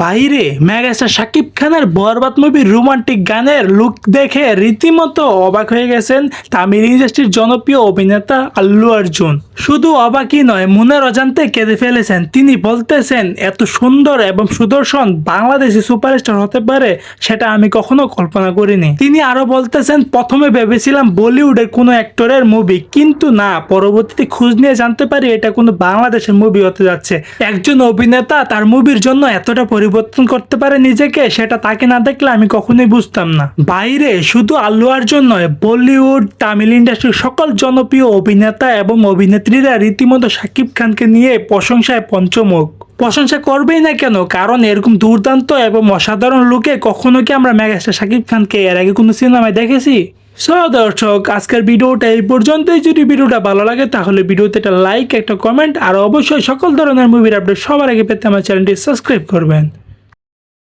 বাইরে মেগাস্টার শাকিব খানের বরবাদ মুভির রোমান্টিক গানের লুক দেখে রীতিমতো অবাক হয়ে গেছেন তামিল ইন্ডাস্ট্রির জনপ্রিয় অভিনেতা আল্লু অর্জুন। শুধু অবাকই নয় মনের অজান্তে কেঁদে ফেলেছেন। তিনি বলতেছেন, এত সুন্দর এবং সুদর্শন বাংলাদেশি সুপারস্টার হতে পারে সেটা আমি কখনো কল্পনা করিনি। তিনি আরও বলতেছেন, প্রথমে ভেবেছিলাম বলিউডের কোনো অ্যাক্টরের মুভি, কিন্তু না, পরবর্তীতে খোঁজ নিয়ে জানতে পারি এটা কোনো বাংলাদেশের মুভি হতে যাচ্ছে। একজন অভিনেতা তার মুভির জন্য এতটা পরিবর্তন করতে পারে নিজেকে, সেটা তাকে না দেখলে আমি কখনোই বুঝতাম না। বাইরে শুধু আল্লু অর্জুন নয়, বলিউড, তামিল ইন্ডাস্ট্রির সকল জনপ্রিয় অভিনেতা এবং অভিনেত্রীরা রীতিমতো শাকিব খানকে নিয়ে প্রশংসায় পঞ্চমুখ। প্রশংসা করবেই না কেন? কারণ এরকম দুর্দান্ত এবং অসাধারণ লোকে কখনো কি আমরা মেগাস্টার শাকিব খানকে এর আগে কোনো সিনেমায় দেখেছি? সো দর্শক, আজকের ভিডিওটা এই পর্যন্তই। যদি ভিডিওটা ভালো লাগে, তাহলে ভিডিওতে একটা লাইক, একটা কমেন্ট, আর অবশ্যই সকল ধরনের মুভির আপডেট সবার আগে পেতে আমার চ্যানেলটি সাবস্ক্রাইব করবেন।